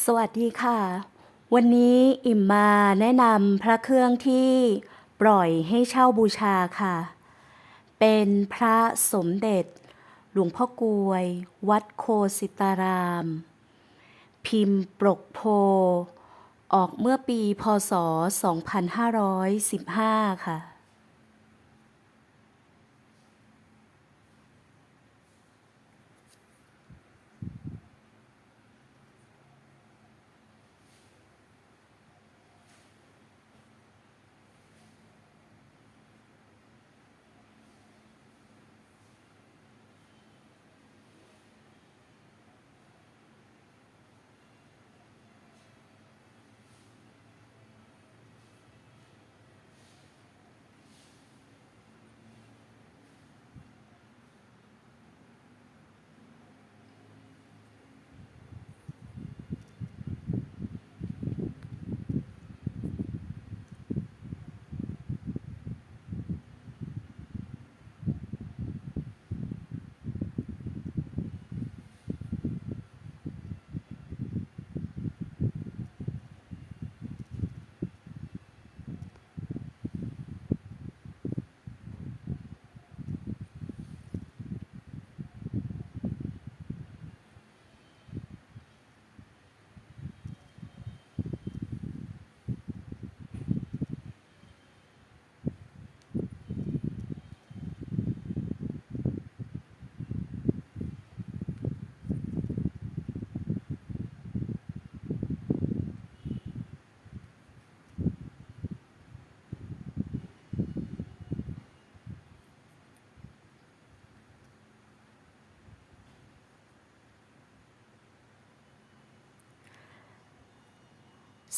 สวัสดีค่ะ วันนี้อิ่มมาแนะนำพระเครื่องที่ปล่อยให้เช่าบูชาค่ะ เป็นพระสมเด็จ หลวงพ่อกวย วัดโคสิตาราม พิมพ์ปรกโพ ออกเมื่อปีพศ 2515 ค่ะ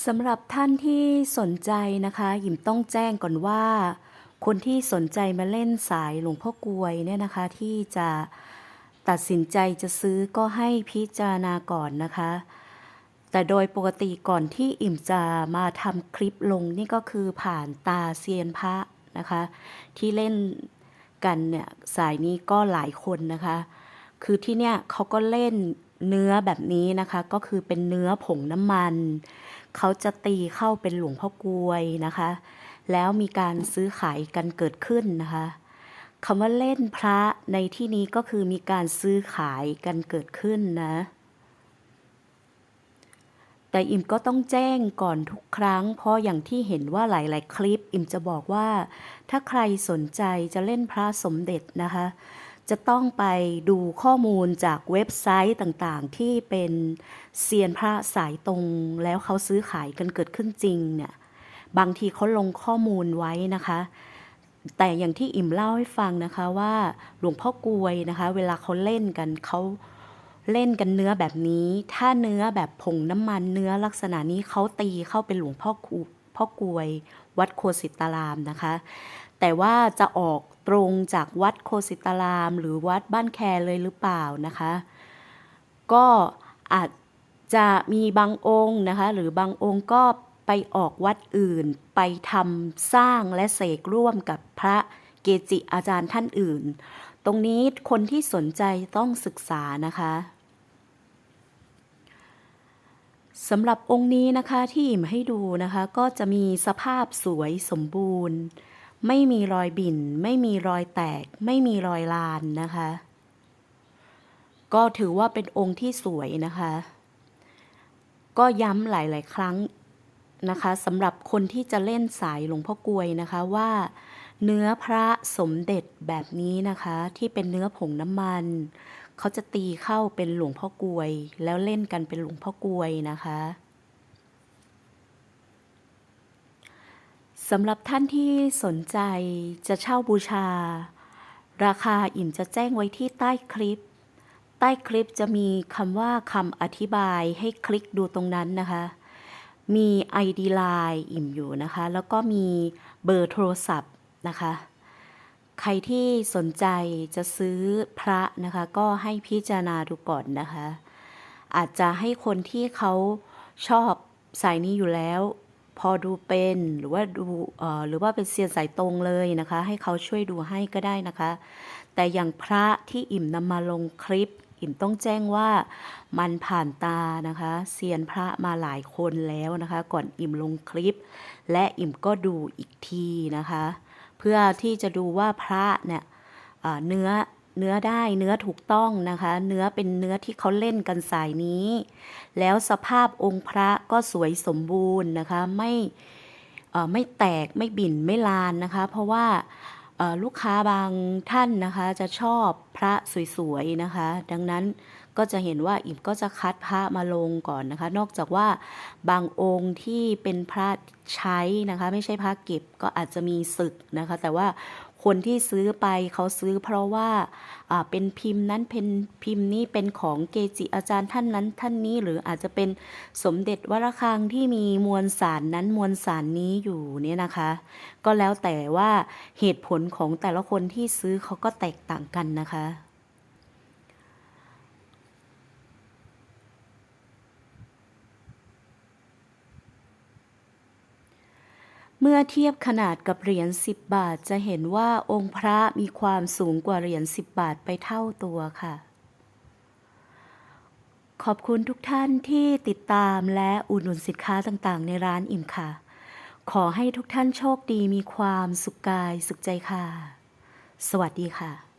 สำหรับท่านที่สนใจนะคะหยิมต้องแจ้งก่อนว่า คนที่สนใจมาเล่นสายหลวงพ่อกวยเนี่ยนะคะที่จะตัดสินใจจะซื้อก็ให้พิจารณาก่อนนะคะ แต่โดยปกติก่อนที่อิ่มจะมาทำคลิปลงนี่ก็คือผ่านตาเซียนพระนะคะ ที่เล่นกันเนี่ยสายนี้ก็หลายคนนะคะ คือที่เนี่ยเขาก็เล่นเนื้อแบบนี้นะคะ ก็คือเป็นเนื้อผงน้ำมัน เขาจะตีเข้าเป็นหลวงพ่อกวยนะคะ แล้วมีการซื้อขายกันเกิดขึ้นนะคะคำว่าเล่นพระในที่นี้ก็คือมีการซื้อขายกันเกิดขึ้นนะ แต่อิมก็ต้องแจ้งก่อนทุกครั้ง เพราะอย่างที่เห็นว่าหลาย ๆ คลิป อิมจะบอกว่า ถ้าใครสนใจจะเล่นพระสมเด็จนะคะ จะต้องไปดูข้อมูลจากเว็บไซต์ต่างๆ ที่เป็นเซียนพระสายตรงแล้วเขาซื้อขายกันเกิดขึ้นจริงเนี่ยบางทีเขาลงข้อมูลไว้นะคะ แต่อย่างที่อิ่มเล่าให้ฟังนะคะว่าหลวงพ่อกวยนะคะ เวลาเขาเล่นกันเขาเล่นกันเนื้อแบบนี้ ถ้าเนื้อแบบผงน้ำมันเนื้อลักษณะนี้เขาตีเข้าเป็นหลวงพ่อคูพ่อกวย วัดโคสิตารามนะคะ แต่ว่าจะออกตรงจากวัดโคสิตาราม หรือวัดบ้านแคเลยหรือเปล่านะคะ ก็อาจจะมีบางองค์นะคะ หรือบางองค์ก็ไปออกวัดอื่น ไปทำสร้างและเสกร่วมกับพระเกจิอาจารย์ท่านอื่น ตรงนี้คนที่สนใจต้องศึกษานะคะสำหรับองค์นี้นะคะที่อิ่มให้ดูนะคะ ก็จะมีสภาพสวยสมบูรณ์ ไม่มีรอยบิ่น ไม่มีรอยแตก ไม่มีรอยลานนะคะ ก็ถือว่าเป็นองค์ที่สวยนะคะ ก็ย้ำหลาย ๆ ครั้งนะคะสำหรับคนที่จะเล่นสายหลวงพ่อกวยนะคะว่า เนื้อพระสมเด็จแบบนี้นะคะ ที่เป็นเนื้อผงน้ำมัน เขาจะตีเข้าเป็นหลวงพ่อกวย แล้วเล่นกันเป็นหลวงพ่อกวยนะคะ สำหรับท่านที่สนใจจะเช่าบูชา ราคาอิ่มจะแจ้งไว้ที่ใต้คลิป ใต้คลิปจะมีคำว่าคำอธิบายให้คลิกดูตรงนั้นนะคะ มี ID Line อิ่มอยู่นะคะ แล้วก็มีเบอร์โทรศัพท์นะคะ ใครที่สนใจจะซื้อพระนะคะ ก็ให้พิจารณาดูก่อนนะคะ อาจจะให้คนที่เขาชอบสายนี้อยู่แล้ว พอดูเป็นหรือว่าดูเอ่อหรือว่าเป็นเซียนสายตรงเลยนะคะ ให้เขาช่วยดูให้ก็ได้นะคะ แต่อย่างพระที่อิ่มนำมาลงคลิป อิ่มต้องแจ้งว่ามันผ่านตานะคะเซียนพระมาหลายคนแล้วนะคะ ก่อนอิ่มลงคลิป และอิ่มก็ดูอีกทีนะคะ เพื่อที่จะดูว่าพระเนี่ยเนื้อ เนื้อได้เนื้อถูกต้องนะคะ เนื้อเป็นเนื้อที่เขาเล่นกันสายนี้ แล้วสภาพองค์พระก็สวยสมบูรณ์นะคะไม่ไม่แตกไม่บิ่นไม่ลานนะคะ เพราะว่าลูกค้าบางท่านนะคะจะชอบพระสวยๆนะคะ ดังนั้นก็จะเห็นว่าอิ่มก็จะคัดพระมาลงก่อนนะคะ นอกจากว่าบางองค์ที่เป็นพระใช้นะคะ ไม่ใช่พระเก็บก็อาจจะมีศึกนะคะ แต่ว่า คนที่ซื้อไปเขาซื้อเพราะว่าเป็นพิมพ์นั้นเป็นพิมพ์นี้เป็นของเกจิอาจารย์ท่านนั้นท่านนี้หรืออาจจะเป็นสมเด็จวรคังที่มีมวลสารนั้นมวลสารนี้อยู่เนี่ยนะคะ ก็แล้วแต่ว่าเหตุผลของแต่ละคนที่ซื้อเขาก็แตกต่างกันนะคะ เมื่อเทียบขนาดกับเหรียญ10 บาทจะเห็นว่าองค์พระมีความสูงกว่าเหรียญ10 บาทไปเท่าตัวค่ะ ขอบคุณทุกท่านที่ติดตามและอุดหนุนสินค้าต่างๆ ในร้านอิ่มค่ะ ขอให้ทุกท่านโชคดีมีความสุขกายสุขใจค่ะ สวัสดีค่ะ